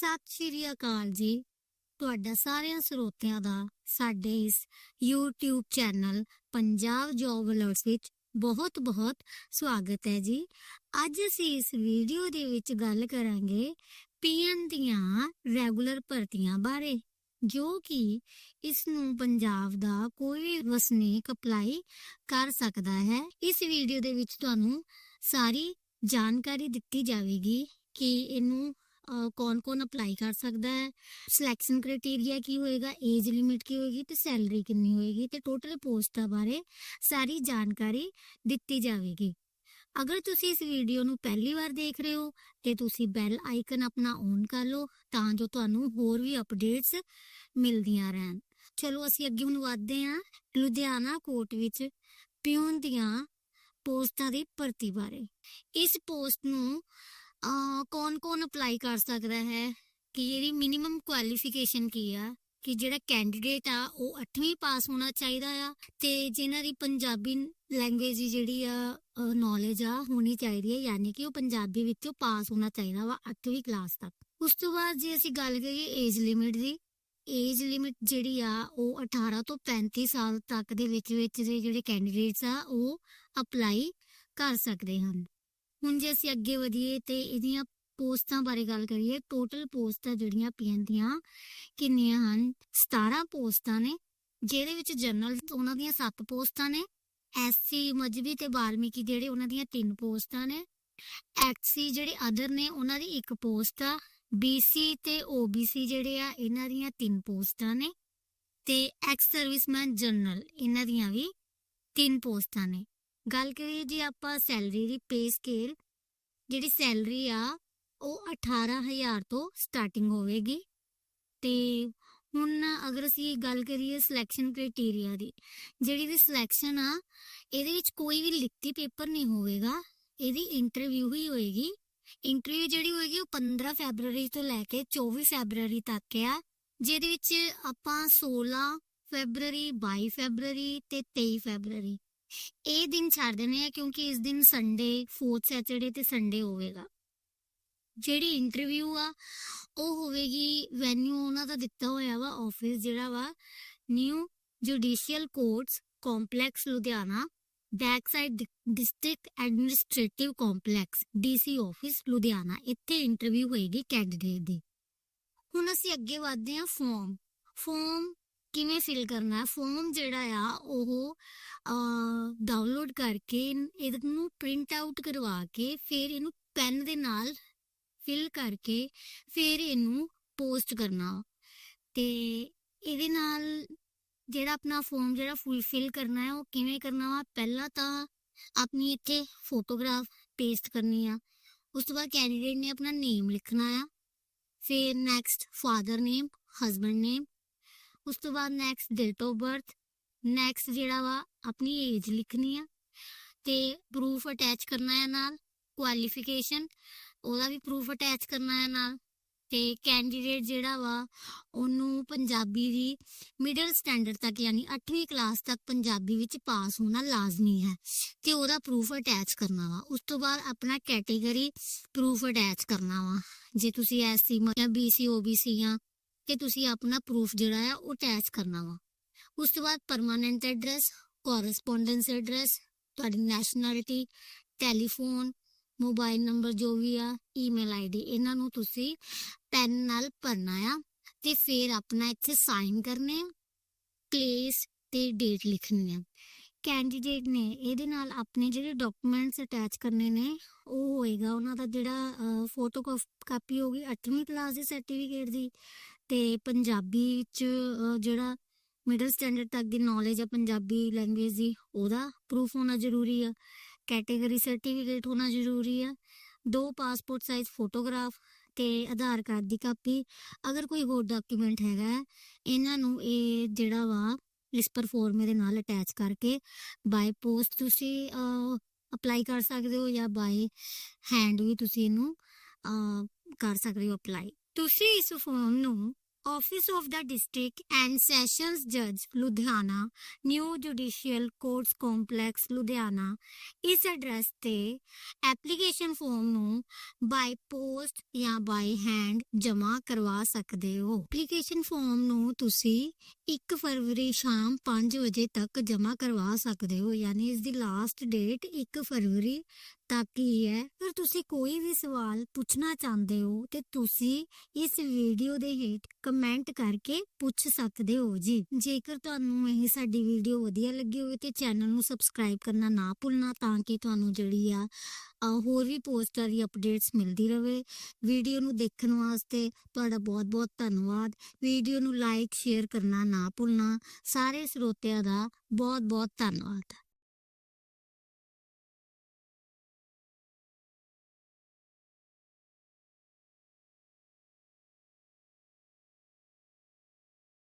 ਸਤਿ ਸ਼੍ਰੀ ਅਕਾਲ ਜੀ। ਤੁਹਾਡਾ ਸਾਰਿਆਂ ਸਰੋਤਿਆਂ ਦਾ ਸਾਡੇ ਇਸ YouTube channel Punjab job alerts ਵਿੱਚ ਬਹੁਤ-ਬਹੁਤ ਸਵਾਗਤ ਹੈ ਜੀ। ਅੱਜ ਅਸੀਂ ਇਸ ਵੀਡੀਓ ਦੇ ਵਿੱਚ ਗੱਲ ਕਰਾਂਗੇ ਪੀਐਨ ਦੀਆਂ ਰੈਗੂਲਰ ਭਰਤੀਆਂ ਬਾਰੇ, ਜੋ ਕਿ ਇਸ ਨੂੰ ਪੰਜਾਬ ਦਾ ਕੋਈ ਵੀ ਵਸਨੀਕ ਅਪਲਾਈ ਕਰ ਸਕਦਾ ਹੈ। ਇਸ ਵੀਡੀਓ ਦੇ ਵਿੱਚ ਤੁਹਾਨੂੰ ਸਾਰੀ ਜਾਣਕਾਰੀ ਦਿੱਤੀ ਜਾਵੇਗੀ ਕਿ ਇਹਨੂੰ ਕੌਣ-ਕੌਣ ਅਪਲਾਈ ਕਰ ਸਕਦਾ ਹੈ ਸਿਲੈਕਸ਼ਨ ਕ੍ਰਾਈਟੇਰੀਆ ਕੀ ਹੋਏਗਾ ਏਜ ਲਿਮਿਟ ਕੀ ਹੋਏਗੀ ਤੇ ਸੈਲਰੀ ਕਿੰਨੀ ਹੋਏਗੀ ਤੇ ਟੋਟਲ ਪੋਸਟਾਂ ਬਾਰੇ ਸਾਰੀ ਜਾਣਕਾਰੀ ਦਿੱਤੀ ਜਾਵੇਗੀ। ਅਗਰ ਤੁਸੀਂ ਇਸ ਵੀਡੀਓ ਨੂੰ ਪਹਿਲੀ ਵਾਰ ਦੇਖ ਰਹੇ ਹੋ, ਤੇ ਤੁਸੀਂ ਬੈਲ ਆਈਕਨ ਆਪਣਾ ਔਨ ਕਰ ਲਓ, ਤਾਂ ਜੋ ਤੁਹਾਨੂੰ ਹੋਰ ਵੀ ਅਪਡੇਟਸ ਮਿਲਦੀਆਂ ਰਹਿਣ। ਚਲੋ, ਅਸੀਂ ਅੱਗੇ ਹੁਣ ਵਧਦੇ ਹਾਂ। ਲੁਧਿਆਣਾ ਕੋਰਟ ਵਿੱਚ ਪਿਊਨ ਦੀਆਂ ਪੋਸਟਾਂ ਦੀ ਭਰਤੀ ਬਾਰੇ। ਇਸ ਪੋਸਟ ਨੂੰ ਕੌਣ-ਕੌਣ ਅਪਲਾਈ ਕਰ ਸਕਦਾ ਹੈ? ਕਿ ਇਹਦੀ ਮਿਨੀਮਮ ਕੁਆਲੀਫਿਕੇਸ਼ਨ ਕੀ ਆ? ਕਿ ਜਿਹੜਾ ਕੈਂਡੀਡੇਟ ਆ, ਉਹ 8ਵੀਂ ਪਾਸ ਹੋਣਾ ਚਾਹੀਦਾ ਆ ਤੇ ਜਿਨ੍ਹਾਂ ਦੀ ਪੰਜਾਬੀ ਲੈਂਗੁਏਜ ਦੀ ਜਿਹੜੀ ਆ ਨੌਲੇਜ ਆ, ਹੋਣੀ ਚਾਹੀਦੀ ਹੈ ਯਾਨੀ ਕਿ ਉਹ ਪੰਜਾਬੀ ਵਿੱਚੋਂ ਪਾਸ ਹੋਣਾ ਚਾਹੀਦਾ ਵਾ 8ਵੀਂ ਕਲਾਸ ਤੱਕ। ਉਸ ਤੋਂ ਬਾਅਦ ਜੇ ਅਸੀਂ ਗੱਲ ਕਰੀਏ ਏਜ ਲਿਮਿਟ ਦੀ ਏਜ ਲਿਮਿਟ ਜਿਹੜੀ ਆ, ਉਹ 18 ਤੋਂ 35 ਸਾਲ ਤੱਕ ਦੇ ਵਿੱਚ ਵਿੱਚ ਦੇ ਜਿਹੜੇ ਕੈਂਡੀਡੇਟਸ ਆ, ਉਹ ਅਪਲਾਈ ਕਰ ਸਕਦੇ ਹਨ। ਹੁਣ ਜੇ ਅਸੀਂ ਅੱਗੇ ਵਧੀਏ ਤੇ ਇਹਦੀਆਂ ਪੋਸਟਾਂ ਬਾਰੇ ਗੱਲ ਕਰੀਏ ਟੋਟਲ ਪੋਸਟਾਂ ਜਿਹੜੀਆਂ ਪੀਐਨ ਦੀਆਂ ਕਿੰਨੀਆਂ ਹਨ? 17 ਪੋਸਟਾਂ ਨੇ, ਜਿਹਦੇ ਵਿੱਚ ਜਨਰਲ ਉਹਨਾਂ ਦੀਆਂ 7 ਪੋਸਟਾਂ ਨੇ ਐਸਸੀ ਮਜਬੀ ਤੇ ਬਾਲਮੀਕੀ ਜਿਹੜੇ ਉਹਨਾਂ ਦੀਆਂ 3 ਪੋਸਟਾਂ ਨੇ ਐਕਸੀ ਜਿਹੜੇ ਅਦਰ ਨੇ ਉਹਨਾਂ ਦੀ ਇੱਕ ਪੋਸਟ ਆ ਬੀਸੀ ਤੇ ਓਬੀਸੀ ਜਿਹੜੇ ਆ, ਇਹਨਾਂ ਦੀਆਂ 3 ਪੋਸਟਾਂ ਨੇ, ਤੇ ਐਕਸ ਸਰਵਿਸਮੈਨ ਜਨਰਲ ਇਹਨਾਂ ਦੀਆਂ ਵੀ 3 ਪੋਸਟਾਂ ਨੇ। ਗੱਲ ਕਰੀਏ ਜੀ ਆਪਾਂ ਸੈਲਰੀ ਦੀ ਪੇ ਸਕੇਲ ਜਿਹੜੀ ਸੈਲਰੀ ਆ, ਉਹ 18000 ਤੋਂ ਸਟਾਰਟਿੰਗ ਹੋਵੇਗੀ। ਤੇ ਹੁਣ ਅਗਰ ਅਸੀਂ ਗੱਲ ਕਰੀਏ ਸਿਲੈਕਸ਼ਨ ਕ੍ਰਾਈਟੇਰੀਆ ਦੀ, ਜਿਹੜੀ ਵੀ ਸਿਲੈਕਸ਼ਨ ਆ, ਇਹਦੇ ਵਿੱਚ ਕੋਈ ਵੀ ਲਿਖਤੀ ਪੇਪਰ ਨਹੀਂ ਹੋਵੇਗਾ, ਇਹਦੀ ਇੰਟਰਵਿਊ ਹੀ ਹੋਏਗੀ। ਇੰਟਰਵਿਊ ਜਿਹੜੀ ਹੋਏਗੀ ਉਹ 15 ਫੈਬਰੂਅਰੀ ਤੋਂ ਲੈ ਕੇ 24 ਫੈਬਰੂਅਰੀ ਤੱਕ ਆ, ਜਿਹਦੇ ਵਿੱਚ ਆਪਾਂ 16 ਫੈਬਰੂਅਰੀ 22 ਫੈਬਰੂਅਰੀ ਤੇ 23 ਫੈਬਰੂਅਰੀ ਇਹ ਦਿਨ ਛੱਡ ਦੇਣੇ ਆ ਕਿਉਂਕਿ ਇਸ ਦਿਨ ਸੰਡੇ ਫੋਰਥ ਸੈਟਰਡੇ ਤੇ ਸੰਡੇ ਹੋਵੇਗਾ। ਜਿਹੜੀ ਇੰਟਰਵਿਊ ਆ, ਉਹ ਹੋਵੇਗੀ ਵੈਨਿਊ ਉਹਨਾਂ ਦਾ ਦਿੱਤਾ ਹੋਇਆ ਵਾ ਆਫਿਸ ਜਿਹੜਾ ਵਾ new judicial courts complex Ludhiana back side district administrative complex DC office Ludhiana, ਇੱਥੇ ਇੰਟਰਵਿਊ ਹੋਏਗੀ ਕੈਂਡੀਡੇਟ ਦੀ। ਹੁਣ ਅਸੀਂ ਅੱਗੇ ਵਧਦੇ ਹਾਂ ਫਾਰਮ ਫਾਰਮ ਕਿਵੇਂ ਫਿਲ ਕਰਨਾ ਹੈ ਫਾਰਮ ਜਿਹੜਾ ਆ, ਉਹ ਡਾਊਨਲੋਡ ਕਰਕੇ ਇਹਨੂੰ ਪ੍ਰਿੰਟ ਆਊਟ ਕਰਵਾ ਕੇ ਫਿਰ ਇਹਨੂੰ ਪੈਨ ਦੇ ਨਾਲ ਫਿਲ ਕਰਕੇ ਫਿਰ ਇਹਨੂੰ ਪੋਸਟ ਕਰਨਾ। ਤੇ ਇਹਦੇ ਨਾਲ ਜਿਹੜਾ ਆਪਣਾ ਫਾਰਮ ਜਿਹੜਾ ਫਿਲ ਕਰਨਾ ਹੈ, ਉਹ ਕਿਵੇਂ ਕਰਨਾ ਵਾ? ਪਹਿਲਾਂ ਤਾਂ ਆਪਣੀ ਇੱਥੇ ਫੋਟੋਗ੍ਰਾਫ ਪੇਸਟ ਕਰਨੀ ਆ। ਉਸ ਤੋਂ ਬਾਅਦ ਕੈਂਡੀਡੇਟ ਨੇ ਆਪਣਾ ਨੇਮ ਲਿਖਣਾ ਆ। ਫਿਰ next father name husband name ਉਸ ਤੋਂ ਬਾਅਦ next date of birth next ਜਿਹੜਾ ਵਾ ਆਪਣੀ ਏਜ ਲਿਖਣੀ ਆ ਤੇ ਪ੍ਰੂਫ ਅਟੈਚ ਕਰਨਾ ਹੈ ਨਾਲ ਕੁਆਲੀਫਿਕੇਸ਼ਨ ਉਹਦਾ ਵੀ ਪ੍ਰੂਫ ਅਟੈਚ ਕਰਨਾ ਹੈ ਨਾਲ ਤੇ ਕੈਂਡੀਡੇਟ ਜਿਹੜਾ ਵਾ ਉਹਨੂੰ ਪੰਜਾਬੀ ਦੀ ਮਿਡਲ ਸਟੈਂਡਰਡ ਤੱਕ ਯਾਨੀ 8ਵੀਂ ਕਲਾਸ ਤੱਕ ਪੰਜਾਬੀ ਵਿੱਚ ਪਾਸ ਹੋਣਾ ਲਾਜ਼ਮੀ ਹੈ ਤੇ ਉਹਦਾ ਪ੍ਰੂਫ ਅਟੈਚ ਕਰਨਾ ਵਾ। ਉਸ ਤੋਂ ਬਾਅਦ ਆਪਣਾ ਕੈਟਾਗਰੀ ਪ੍ਰੂਫ ਅਟੈਚ ਕਰਨਾ ਵਾ। ਜੇ ਤੁਸੀਂ ਐਸਸੀ ਜਾਂ ਬੀਸੀ ਓਬੀਸੀ ਆ ਤੇ ਤੁਸੀਂ ਆਪਣਾ ਪ੍ਰੂਫ ਜਿਹੜਾ ਆ ਉਹ ਅਟੈਚ ਕਰਨਾ ਵਾ। ਉਸ ਤੋਂ ਬਾਅਦ ਪਰਮਾਨੈਂਟ ਐਡਰੈਸ ਕੋਰਸਪੋਂਡੈਂਸ ਐਡਰੈਸ ਤੁਹਾਡੀ ਨੈਸ਼ਨੈਲਿਟੀ ਟੈਲੀਫੋਨ ਮੋਬਾਈਲ ਨੰਬਰ ਜੋ ਵੀ ਆ ਈਮੇਲ ਆਈਡੀ ਇਹਨਾਂ ਨੂੰ ਤੁਸੀਂ ਪੈਨ ਨਾਲ ਭਰਨਾ ਆ ਤੇ ਫਿਰ ਆਪਣਾ ਇੱਥੇ ਸਾਈਨ ਕਰਨੇ ਆ ਪਲੇਸ ਤੇ ਡੇਟ ਲਿਖਣੀ ਆ। ਕੈਂਡੀਡੇਟ ਨੇ, ਇਹਦੇ ਨਾਲ ਆਪਣੇ ਜਿਹੜੇ ਡਾਕੂਮੈਂਟਸ ਅਟੈਚ ਕਰਨੇ ਨੇ, ਉਹ ਹੋਏਗਾ ਉਹਨਾਂ ਦਾ ਜਿਹੜਾ ਫੋਟੋ ਕਾਪੀ ਹੋਗੀ 8ਵੀਂ ਕਲਾਸ ਦੇ ਸਰਟੀਫਿਕੇਟ ਦੀ। ਤੇ ਪੰਜਾਬੀ ਵਿੱਚ ਜਿਹੜਾ ਮਿਡਲ ਸਟੈਂਡਰਡ ਤੱਕ ਦੀ ਨੌਲੇਜ ਆ ਪੰਜਾਬੀ ਲੈਂਗੁਏਜ ਦੀ, ਉਹਦਾ ਪ੍ਰੂਫ ਹੋਣਾ ਜ਼ਰੂਰੀ ਆ। ਕੈਟਾਗਰੀ ਸਰਟੀਫਿਕੇਟ ਹੋਣਾ ਜ਼ਰੂਰੀ ਆ। ਦੋ ਪਾਸਪੋਰਟ ਸਾਈਜ਼ ਫੋਟੋਗ੍ਰਾਫ ਤੇ ਆਧਾਰ ਕਾਰਡ ਦੀ ਕਾਪੀ। ਅਗਰ ਕੋਈ ਹੋਰ ਡਾਕੂਮੈਂਟ ਹੈਗਾ, ਇਹਨਾਂ ਨੂੰ ਇਹ ਜਿਹੜਾ ਵਾ ਵਿਸਪਰ ਫਾਰਮ ਦੇ ਨਾਲ ਅਟੈਚ ਕਰਕੇ ਬਾਈ ਪੋਸਟ ਤੁਸੀਂ ਅਪਲਾਈ ਕਰ ਸਕਦੇ ਹੋ ਜਾਂ ਬਾਈ ਹੈਂਡ ਵੀ ਤੁਸੀਂ ਇਹਨੂੰ ਕਰ ਸਕਦੇ ਹੋ ਅਪਲਾਈ ਤੁਸੀਂ ਇਸ ਫੋਰਮ ਨੂੰ office of the district and sessions ਜੱਜ Ludhiana new judicial courts complex Ludhiana ਇਸ ਐਡਰੈਸ ਤੇ ਐਪਲੀਕੇਸ਼ਨ ਫਾਰਮ ਨੂੰ ਬਾਈ ਪੋਸਟ ਜਾਂ ਬਾਈ ਹੈਂਡ ਜਮ੍ਹਾਂ ਕਰਵਾ ਸਕਦੇ ਹੋ। ਐਪਲੀਕੇਸ਼ਨ ਫਾਰਮ ਨੂੰ ਤੁਸੀਂ 1 ਫਰਵਰੀ ਸ਼ਾਮ 5 ਵਜੇ ਤੱਕ ਜਮ੍ਹਾਂ ਕਰਵਾ ਸਕਦੇ ਹੋ, ਯਾਨੀ ਇਸ ਦੀ ਲਾਸਟ ਡੇਟ 1 ਫਰਵਰੀ ਤੱਕ ਹੀ ਹੈ। ਫਿਰ ਤੁਸੀਂ ਕੋਈ ਵੀ ਸਵਾਲ ਪੁੱਛਣਾ ਚਾਹੁੰਦੇ ਹੋ ਤੇ ਤੁਸੀਂ ਇਸ ਵੀਡੀਓ ਦੇ ਹੇਠ ਕਮੈਂਟ ਕਰਕੇ ਪੁੱਛ ਸਕਦੇ ਹੋ ਜੀ। ਜੇਕਰ ਤੁਹਾਨੂੰ ਇਹ ਸਾਡੀ ਵੀਡੀਓ ਵਧੀਆ ਲੱਗੀ ਹੋਵੇ ਤੇ ਚੈਨਲ ਨੂੰ ਸਬਸਕ੍ਰਾਈਬ ਕਰਨਾ ਨਾ ਭੁੱਲਣਾ ਤਾਂ ਕਿ ਤੁਹਾਨੂੰ ਜਿਹੜੀ ਆ ਹੋਰ ਵੀ ਪੋਸਟਾਂ ਦੀ ਅਪਡੇਟਸ ਮਿਲਦੀ ਰਹੇ ਵੀਡੀਓ ਨੂੰ ਦੇਖਣ ਵਾਸਤੇ ਤੁਹਾਡਾ ਬਹੁਤ-ਬਹੁਤ ਧੰਨਵਾਦ। ਵੀਡੀਓ ਨੂੰ ਲਾਈਕ ਸ਼ੇਅਰ ਕਰਨਾ ਨਾ ਭੁੱਲਣਾ। ਸਾਰੇ ਸਰੋਤਿਆਂ ਦਾ ਬਹੁਤ-ਬਹੁਤ ਧੰਨਵਾਦ।